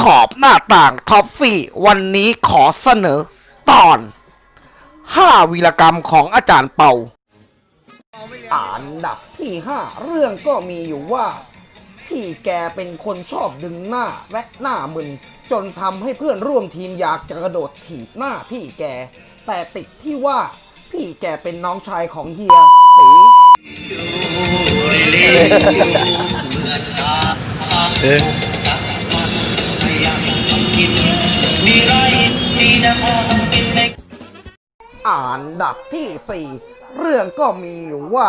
ขอบหน้าต่างท็อฟฟี่ วันนี้ขอเสนอ ตอนห้าวีรกรรมของอาจารย์เปาอ่านดับที่ห้าเรื่องก็มีอยู่ว่า พี่แกเป็นคนชอบดึงหน้าและหน้ามึน จนทำให้เพื่อนร่วมทีมอยากจะกระโดดถีบหน้าพี่แก แต่ติดที่ว่า พี่แกเป็นน้องชายของเฮียตี อ่านดับที่สี่เรื่องก็มีอยู่ว่า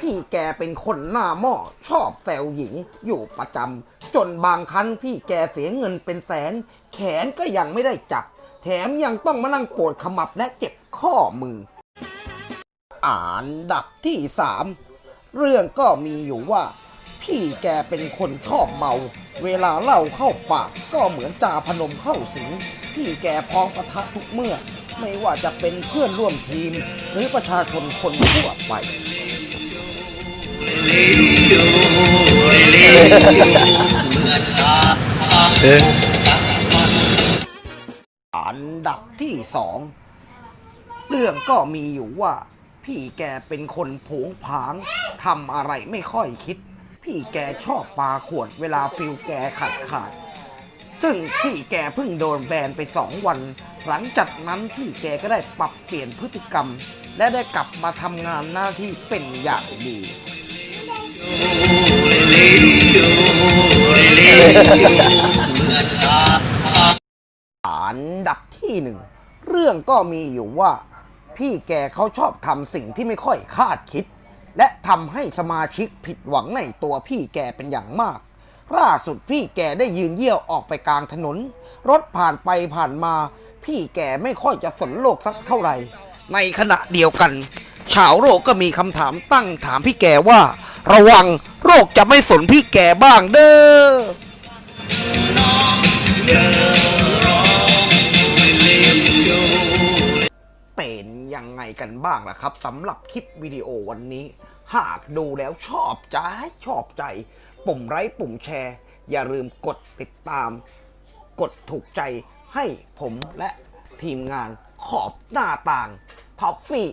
พี่แกเป็นคนหน้าหม้อชอบแซวหญิงอยู่ประจำจนบางครั้งพี่แกเสียเงินเป็นแสน แขนก็ยังไม่ได้จับ แถมยังต้องมานั่งปวดขมับและเจ็บข้อมือ อ่านดับที่สามเรื่องก็มีอยู่ว่า พี่แกเป็นคนชอบเมา เวลาเล่าเข้าปากก็เหมือนจาพนมเข้าสิงพี่แกพร้อมประทะทุกเมื่อ ไม่ว่าจะเป็นเพื่อนร่วมทีม หรือประชาชนคนทั่วไป อันดับที่สอง เรื่องก็มีอยู่ว่า พี่แกเป็นคนผงผางทำอะไรไม่ค่อยคิด พี่แกชอบปาขวดเวลาฟิลแกขาดขาด ซึ่งพี่แกเพิ่งโดนแบนไปสองวัน หลังจากนั้นพี่แกก็ได้ปรับเปลี่ยนพฤติกรรม และได้กลับมาทำงานหน้าที่เป็นอย่างดีอันดับที่หนึ่ง เรื่องก็มีอยู่ว่า พี่แกเขาชอบทำสิ่งที่ไม่ค่อยคาดคิด และทำให้สมาชิกผิดหวังในตัวพี่แกเป็นอย่างมาก ล่าสุดพี่แกได้ยืนเยี่ยวออกไปกลางถนน รถผ่านไปผ่านมา พี่แกไม่ค่อยจะสนโลกสักเท่าไหร่ ในขณะเดียวกัน ชาวโลกก็มีคำถามตั้งถามพี่แกว่า ระวังโรคจะไม่สนพี่แกบ้างเด้อ กันบ้างล่ะครับสำหรับคลิปวิดีโอวันนี้ หากดูแล้วชอบใจชอบใจ ปุ่มไลค์ปุ่มแชร์ อย่าลืมกดติดตาม กดถูกใจให้ผมและทีมงานขอบหน้าต่างท็อฟฟี่